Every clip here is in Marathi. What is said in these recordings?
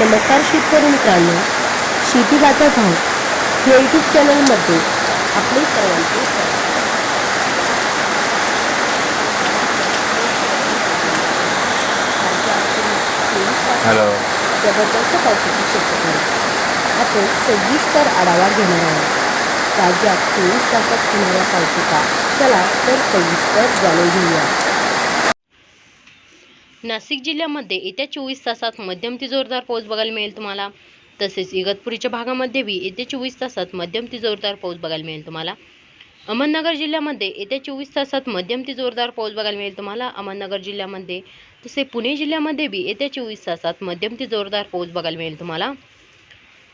नमस्कार शेतकरी मित्रांनो शेती बाजार भाव या यूट्यूब चॅनलमध्ये आपले सर्वांचे. हॅलो जबरदस्त पावसाची शक्यता. आहे आपण सविस्तर आढावा घेणार आहोत. राज्यात चोवीस तासात होणाऱ्या पावसाचा चला तर सविस्तर जाणून घेऊया. नाशिक जिल्ह्यामध्ये येत्या चोवीस तासात मध्यम ते जोरदार पाऊस बघायला मिळेल तुम्हाला. तसेच इगतपुरीच्या भागामध्येही येत्या चोवीस तासात मध्यम ते जोरदार पाऊस बघायला मिळेल तुम्हाला. अहमदनगर जिल्ह्यामध्ये येत्या चोवीस तासात मध्यम ते जोरदार पाऊस बघायला मिळेल तुम्हाला. अहमदनगर जिल्ह्यामध्ये तसे पुणे जिल्ह्यामध्ये बी येत्या चोवीस तासात मध्यम ते जोरदार पाऊस बघायला मिळेल तुम्हाला.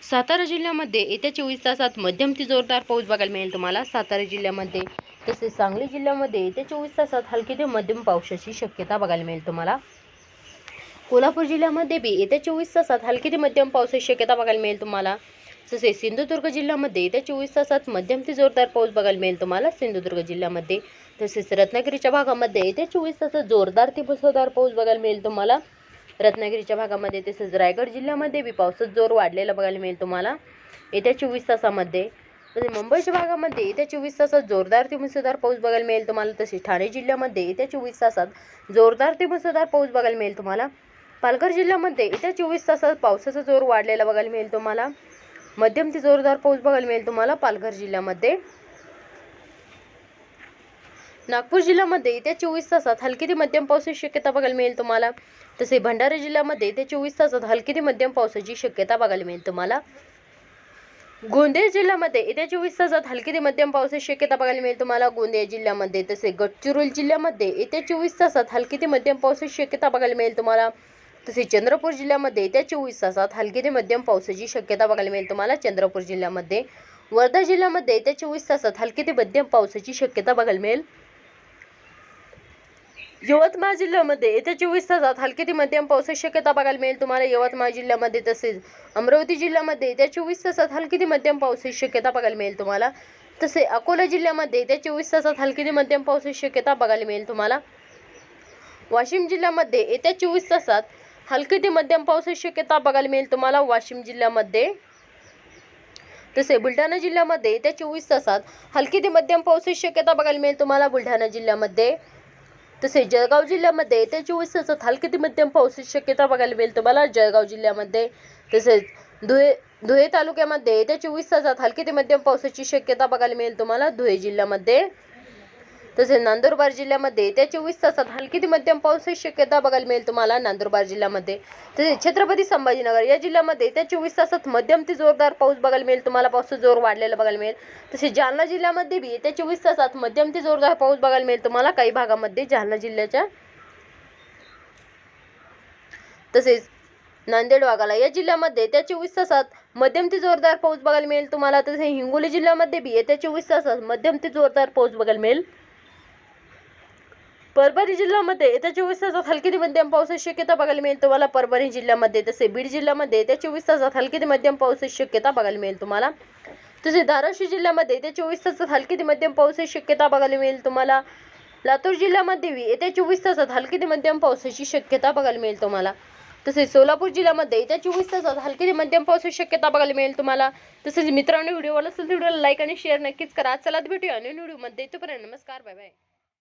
सातारा जिल्ह्यामध्ये येत्या चोवीस तासात मध्यम ते जोरदार पाऊस बघायला मिळेल तुम्हाला. सातारा जिल्ह्यामध्ये तसेच सांगली जिल्ह्यामध्ये येत्या चोवीस तासात हलकी ते मध्यम पावसाची शक्यता बघायला मिळेल तुम्हाला. कोल्हापूर जिल्ह्यामध्ये बी येत्या चोवीस तासात हलकी ते मध्यम पावसाची शक्यता बघायला मिळेल तुम्हाला. तसेच सिंधुदुर्ग जिल्ह्यामध्ये येत्या चोवीस तासात मध्यम ते जोरदार पाऊस बघायला मिळेल तुम्हाला सिंधुदुर्ग जिल्ह्यामध्ये. तसेच रत्नागिरीच्या भागामध्ये येत्या चोवीस तासात जोरदार ते मुसळधार पाऊस बघायला मिळेल तुम्हाला. रत्नागिरीच्या भागामध्ये तसेच रायगड जिल्ह्यामध्ये बी पावसात जोर वाढलेला बघायला मिळेल तुम्हाला. येत्या चोवीस तासामध्ये म्हणजे मुंबईच्या भागामध्ये येत्या चोवीस तासात जोरदार ते मुसळधार पाऊस बघायला मिळेल तुम्हाला तसेच ठाणे जिल्ह्यामध्ये येत्या चोवीस तासात जोरदार ते मुसळधार पाऊस बघायला मिळेल तुम्हाला. पालघर जिल्ह्यामध्ये येत्या चोवीस तासात पावसाचा जोर वाढलेला बघायला मिळेल तुम्हाला. मध्यम ते जोरदार पाऊस बघायला मिळेल तुम्हाला पालघर जिल्ह्यामध्ये. नागपूर जिल्ह्यामध्ये येत्या चोवीस तासात हलकी ते मध्यम पावसाची शक्यता बघायला मिळेल तुम्हाला. तसे भंडारा जिल्ह्यामध्ये येत्या चोवीस तासात हलकी ते मध्यम पावसाची शक्यता बघायला मिळेल तुम्हाला. गोंदिया जिल्ह्यामध्ये येत्या चोवीस तासात हलकी ते मध्यम पावसाची शक्यता बघायला मिळेल. तुम्हाला गोंदिया जिल्ह्यामध्ये तसे गडचिरोली जिल्ह्यामध्ये येत्या चोवीस तासात हलकी ते मध्यम पावसाची शक्यता बघायला मिळेल. तुम्हाला तसे चंद्रपूर जिल्ह्यामध्ये येत्या चोवीस तासात हलकी ते मध्यम पावसाची शक्यता बघायला मिळेल. तुम्हाला चंद्रपूर जिल्ह्यामध्ये वर्धा जिल्ह्यामध्ये येत्या चोवीस तासात हलकी ते मध्यम पावसाची शक्यता बघायला मिळेल. यवतमाळ जिल्ह्यामध्ये येत्या चोवीस तासात हलकी ते मध्यम पावसाची शक्यता बघायला मिळेल. तुम्हाला यवतमाळ जिल्ह्यामध्ये तसेच अमरावती जिल्ह्यामध्ये येत्या चोवीस तासात हलकी ते मध्यम पावसाची शक्यता बघायला मिळेल तुम्हाला. तसे अकोला जिल्ह्यामध्ये येत्या चोवीस तासात हलकी ते मध्यम पावसाची शक्यता बघायला मिळेल तुम्हाला. वाशिम जिल्ह्यामध्ये येत्या चोवीस तासात हलकी ते मध्यम पावसाची शक्यता बघायला मिळेल तुम्हाला. वाशिम जिल्ह्यामध्ये तसे बुलढाणा जिल्ह्यामध्ये येत्या चोवीस तासात हलकी ते मध्यम पावसाची शक्यता बघायला मिळेल तुम्हाला. बुलढाणा जिल्ह्यामध्ये तसेच जळगाव जिल्ह्यामध्ये येत्या चोवीस तासात हलकी ते मध्यम पावसाची शक्यता बघायला मिळेल तुम्हाला. जळगाव जिल्ह्यामध्ये तसेच धुळे धुळे तालुक्यामध्ये येत्या चोवीस तासात हलकी ते मध्यम पावसाची शक्यता बघायला मिळेल तुम्हाला. धुळे जिल्ह्यामध्ये तसेच नंदुरबार जिल्ह्यामध्ये येत्या चोवीस तासात हलकी ते मध्यम पावसाची शक्यता बघायला मिळेल तुम्हाला नंदुरबार जिल्ह्यामध्ये. तसेच छत्रपती संभाजीनगर या जिल्ह्यामध्ये येत्या चोवीस तासात मध्यम ते जोरदार पाऊस बघायला मिळेल. तुम्हाला पावसाचा जोर वाढलेला बघायला मिळेल. तसेच जालना जिल्ह्यामध्ये बी येत्या चोवीस तासात मध्यम ते जोरदार पाऊस बघायला मिळेल तुम्हाला काही भागामध्ये जालना जिल्ह्याच्या. तसेच नांदेड वाघाला या जिल्ह्यामध्ये येत्या चोवीस तासात मध्यम ते जोरदार पाऊस बघायला मिळेल तुम्हाला. तसेच हिंगोली जिल्ह्यामध्ये बी येत्या चोवीस तासात मध्यम ते जोरदार पाऊस बघायला मिळेल. परभणी जिल्ह्यामध्ये येत्या चोवीस तासात हलकी ते मध्यम पावसाची शक्यता बघायला मिळेल तुम्हाला. परभणी जिल्ह्यामध्ये तसे बीड जिल्ह्यामध्ये येत्या चोवीस तासात हलकी ते मध्यम पावसाची शक्यता बघायला मिळेल तुम्हाला. तसे धाराशिव जिल्ह्यामध्ये येत्या चोवीस तासात हलकी ते मध्यम पावसाची शक्यता बघायला मिळेल तुम्हाला. लातूर जिल्ह्यामध्ये बी येत्या चोवीस तासात हलकी ते मध्यम पावसाची शक्यता बघायला मिळेल तुम्हाला. तसेच सोलापूर जिल्ह्यामध्ये येत्या चोवीस तासात हलकी ते मध्यम पावसाची शक्यता बघायला मिळेल तुम्हाला. तसेच मित्रांनो व्हिडिओ आवडला असेल तर व्हिडिओला लाईक आणि शेअर नक्कीच करा. चला भेटूया आणि व्हिडिओमध्ये. तोपर्यंत नमस्कार बाय बाय